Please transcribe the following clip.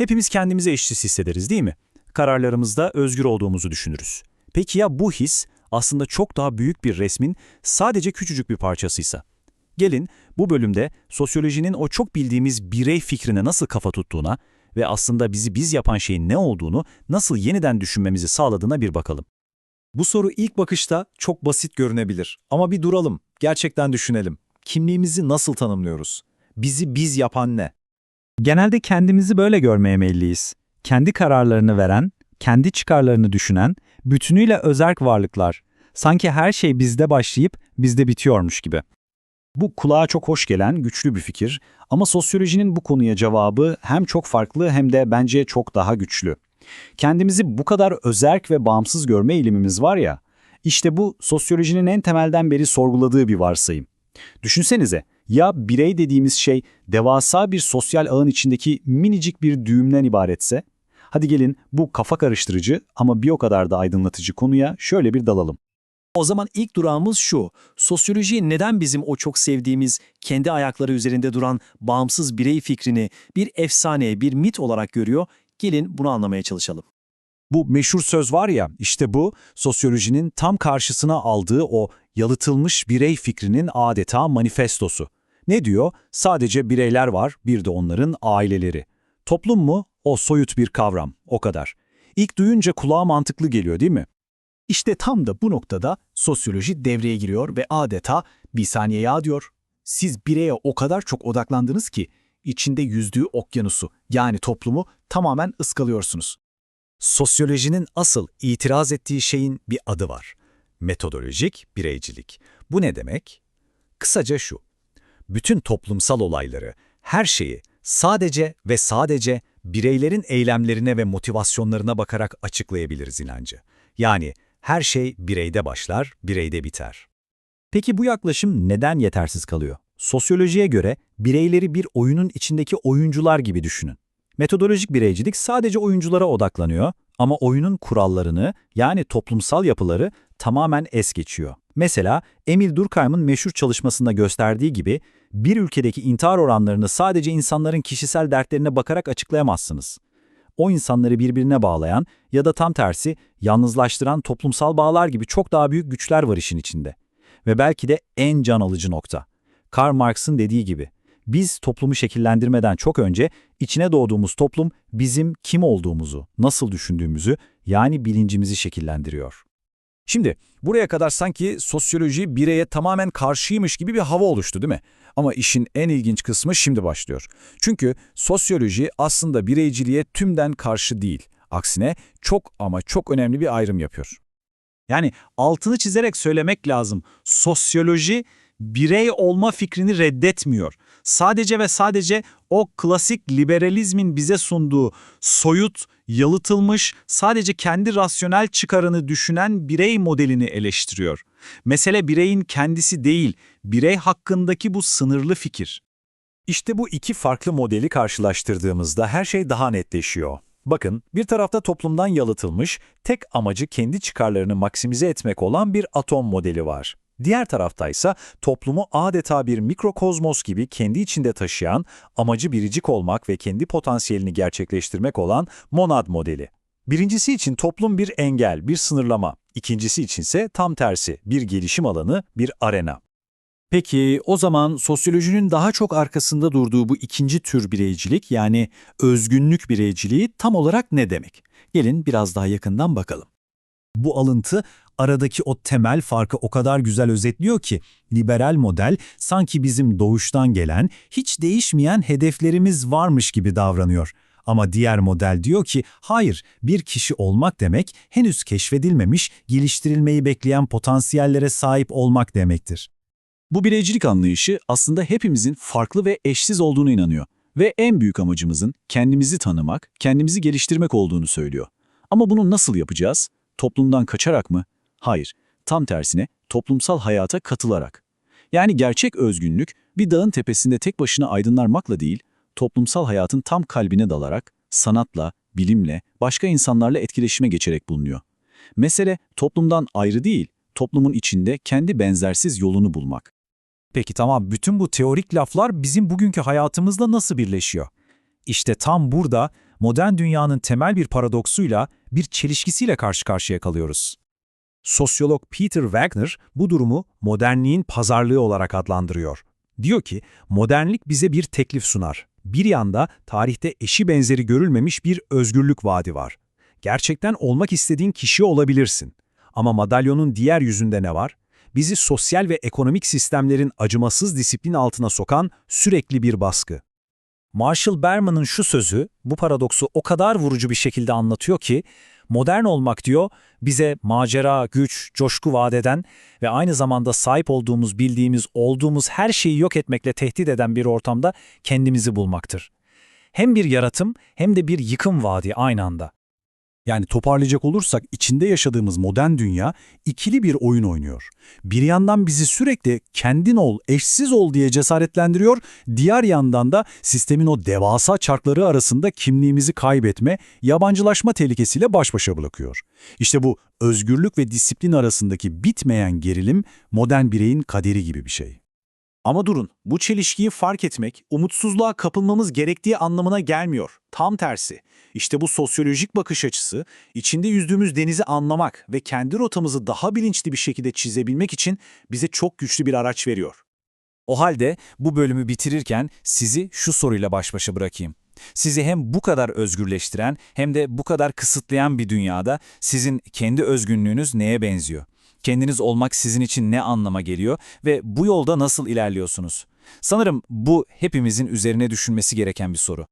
Hepimiz kendimizi eşsiz hissederiz değil mi? Kararlarımızda özgür olduğumuzu düşünürüz. Peki ya bu his aslında çok daha büyük bir resmin sadece küçücük bir parçasıysa? Gelin bu bölümde sosyolojinin o çok bildiğimiz birey fikrine nasıl kafa tuttuğuna ve aslında bizi biz yapan şeyin ne olduğunu nasıl yeniden düşünmemizi sağladığına bir bakalım. Bu soru ilk bakışta çok basit görünebilir. Ama bir duralım, gerçekten düşünelim. Kimliğimizi nasıl tanımlıyoruz? Bizi biz yapan ne? Genelde kendimizi böyle görmeye meyilliyiz. Kendi kararlarını veren, kendi çıkarlarını düşünen, bütünüyle özerk varlıklar. Sanki her şey bizde başlayıp bizde bitiyormuş gibi. Bu kulağa çok hoş gelen güçlü bir fikir ama sosyolojinin bu konuya cevabı hem çok farklı hem de bence çok daha güçlü. Kendimizi bu kadar özerk ve bağımsız görme eğilimimiz var ya, işte bu sosyolojinin en temelden beri sorguladığı bir varsayım. Düşünsenize, ya birey dediğimiz şey devasa bir sosyal ağın içindeki minicik bir düğümden ibaretse? Hadi gelin bu kafa karıştırıcı ama bir o kadar da aydınlatıcı konuya şöyle bir dalalım. O zaman ilk durağımız şu. Sosyoloji neden bizim o çok sevdiğimiz, kendi ayakları üzerinde duran bağımsız birey fikrini bir efsane, bir mit olarak görüyor? Gelin bunu anlamaya çalışalım. Bu meşhur söz var ya, işte bu sosyolojinin tam karşısına aldığı o yalıtılmış birey fikrinin adeta manifestosu. Ne diyor? Sadece bireyler var, bir de onların aileleri. Toplum mu? O soyut bir kavram, o kadar. İlk duyunca kulağa mantıklı geliyor değil mi? İşte tam da bu noktada sosyoloji devreye giriyor ve adeta bir saniye ya diyor. Siz bireye o kadar çok odaklandınız ki içinde yüzdüğü okyanusu yani toplumu tamamen ıskalıyorsunuz. Sosyolojinin asıl itiraz ettiği şeyin bir adı var. Metodolojik bireycilik. Bu ne demek? Kısaca şu. Bütün toplumsal olayları, her şeyi sadece ve sadece bireylerin eylemlerine ve motivasyonlarına bakarak açıklayabiliriz inancı. Yani her şey bireyde başlar, bireyde biter. Peki bu yaklaşım neden yetersiz kalıyor? Sosyolojiye göre bireyleri bir oyunun içindeki oyuncular gibi düşünün. Metodolojik bireycilik sadece oyunculara odaklanıyor ama oyunun kurallarını yani toplumsal yapıları tamamen es geçiyor. Mesela Emil Durkheim'ın meşhur çalışmasında gösterdiği gibi bir ülkedeki intihar oranlarını sadece insanların kişisel dertlerine bakarak açıklayamazsınız. O insanları birbirine bağlayan ya da tam tersi yalnızlaştıran toplumsal bağlar gibi çok daha büyük güçler var işin içinde. Ve belki de en can alıcı nokta. Karl Marx'ın dediği gibi, biz toplumu şekillendirmeden çok önce içine doğduğumuz toplum bizim kim olduğumuzu, nasıl düşündüğümüzü yani bilincimizi şekillendiriyor. Şimdi buraya kadar sanki sosyoloji bireye tamamen karşıymış gibi bir hava oluştu değil mi? Ama işin en ilginç kısmı şimdi başlıyor. Çünkü sosyoloji aslında bireyciliğe tümden karşı değil. Aksine çok ama çok önemli bir ayrım yapıyor. Yani altını çizerek söylemek lazım. Sosyoloji birey olma fikrini reddetmiyor. Sadece ve sadece o klasik liberalizmin bize sunduğu soyut, yalıtılmış, sadece kendi rasyonel çıkarını düşünen birey modelini eleştiriyor. Mesele bireyin kendisi değil, birey hakkındaki bu sınırlı fikir. İşte bu iki farklı modeli karşılaştırdığımızda her şey daha netleşiyor. Bakın, bir tarafta toplumdan yalıtılmış, tek amacı kendi çıkarlarını maksimize etmek olan bir atom modeli var. Diğer taraftaysa toplumu adeta bir mikrokozmos gibi kendi içinde taşıyan, amacı biricik olmak ve kendi potansiyelini gerçekleştirmek olan monad modeli. Birincisi için toplum bir engel, bir sınırlama. İkincisi içinse tam tersi, bir gelişim alanı, bir arena. Peki o zaman sosyolojinin daha çok arkasında durduğu bu ikinci tür bireycilik yani özgünlük bireyciliği tam olarak ne demek? Gelin biraz daha yakından bakalım. Bu alıntı aradaki o temel farkı o kadar güzel özetliyor ki liberal model sanki bizim doğuştan gelen, hiç değişmeyen hedeflerimiz varmış gibi davranıyor. Ama diğer model diyor ki hayır, bir kişi olmak demek henüz keşfedilmemiş, geliştirilmeyi bekleyen potansiyellere sahip olmak demektir. Bu bireycilik anlayışı aslında hepimizin farklı ve eşsiz olduğunu inanıyor ve en büyük amacımızın kendimizi tanımak, kendimizi geliştirmek olduğunu söylüyor. Ama bunu nasıl yapacağız? Toplumdan kaçarak mı? Hayır, tam tersine toplumsal hayata katılarak. Yani gerçek özgünlük bir dağın tepesinde tek başına aydınlanmakla değil, toplumsal hayatın tam kalbine dalarak, sanatla, bilimle, başka insanlarla etkileşime geçerek bulunuyor. Mesele toplumdan ayrı değil, toplumun içinde kendi benzersiz yolunu bulmak. Peki tamam bütün bu teorik laflar bizim bugünkü hayatımızla nasıl birleşiyor? İşte tam burada modern dünyanın temel bir paradoksuyla, bir çelişkisiyle karşı karşıya kalıyoruz. Sosyolog Peter Wagner bu durumu modernliğin pazarlığı olarak adlandırıyor. Diyor ki, modernlik bize bir teklif sunar. Bir yanda tarihte eşi benzeri görülmemiş bir özgürlük vaadi var. Gerçekten olmak istediğin kişi olabilirsin. Ama madalyonun diğer yüzünde ne var? Bizi sosyal ve ekonomik sistemlerin acımasız disiplin altına sokan sürekli bir baskı. Marshall Berman'ın şu sözü bu paradoksu o kadar vurucu bir şekilde anlatıyor ki, modern olmak diyor, bize macera, güç, coşku vaat eden ve aynı zamanda sahip olduğumuz, bildiğimiz, olduğumuz her şeyi yok etmekle tehdit eden bir ortamda kendimizi bulmaktır. Hem bir yaratım hem de bir yıkım vaadi aynı anda. Yani toparlayacak olursak içinde yaşadığımız modern dünya ikili bir oyun oynuyor. Bir yandan bizi sürekli kendin ol, eşsiz ol diye cesaretlendiriyor, diğer yandan da sistemin o devasa çarkları arasında kimliğimizi kaybetme, yabancılaşma tehlikesiyle baş başa bırakıyor. İşte bu özgürlük ve disiplin arasındaki bitmeyen gerilim modern bireyin kaderi gibi bir şey. Ama durun, bu çelişkiyi fark etmek, umutsuzluğa kapılmamız gerektiği anlamına gelmiyor. Tam tersi. İşte bu sosyolojik bakış açısı, içinde yüzdüğümüz denizi anlamak ve kendi rotamızı daha bilinçli bir şekilde çizebilmek için bize çok güçlü bir araç veriyor. O halde bu bölümü bitirirken sizi şu soruyla baş başa bırakayım. Sizi hem bu kadar özgürleştiren hem de bu kadar kısıtlayan bir dünyada sizin kendi özgünlüğünüz neye benziyor? Kendiniz olmak sizin için ne anlama geliyor ve bu yolda nasıl ilerliyorsunuz? Sanırım bu hepimizin üzerine düşünmesi gereken bir soru.